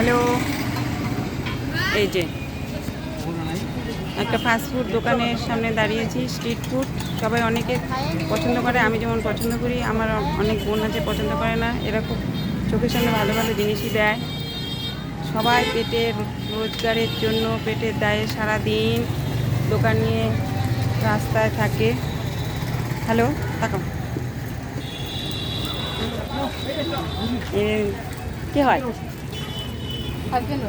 Hello. এই যে একটা ফাস্টফুড দোকানের সামনে দাঁড়িয়েছি স্ট্রিট ফুড সবাই অনেকে পছন্দ করে আমি যেমন পছন্দ করি আমার অনেক বোন আছে পছন্দ করে না। এরা খুব চোখের সামনে ভালো ভালো জিনিসই দেয়। সবাই পেটের রোজগারের জন্য পেটের দায়ে সারা দিন দোকান নিয়ে রাস্তায় থাকে। হ্যালো এ, কে হয়? হাজব্যান্ড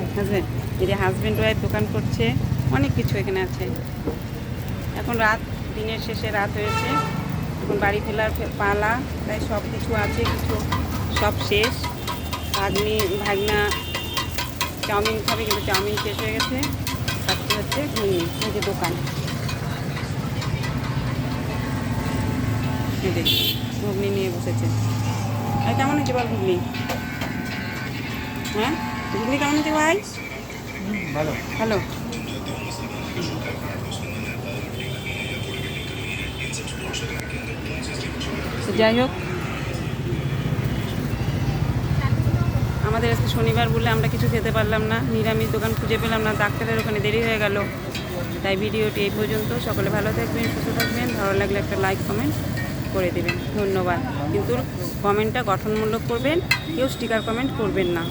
যে হাজব্যান্ড ওয়াইফ দোকান করছে, অনেক কিছু এখানে আছে। এখন রাত, দিনের শেষে রাত হয়েছে। এখন বাড়ি ফেলার পালা, তাই সব কিছু আছে, কিছু সব শেষ। ভাগ্নি, ভাগনা চাউমিন খাবে, কিন্তু চাউমিন শেষ হয়ে গেছে। খাচ্ছে হচ্ছে এই যে দোকান। ঘুগনি নিয়ে বসেছে। আর কেমন হচ্ছে বল ঘুগনি? হ্যাঁ? ঘুগনি কেমন ভাই? ভালো। হ্যালো যাই হোক আমাদের আজকে শনিবার বলে আমরা কিছু খেতে পারলাম না নিরামিষ দোকান খুঁজে পেলাম না ডাক্তারের ওখানে দেরি হয়ে গেল। তাই ভিডিওটি এই পর্যন্ত সকলে ভালো থাকবেন সুস্থ থাকবেন ভালো লাগলে একটা লাইক কমেন্ট করে দেবেন। ধন্যবাদ। কিন্তু কমেন্টটা গঠনমূলক করবেন কেউ স্টিকার কমেন্ট করবেন না।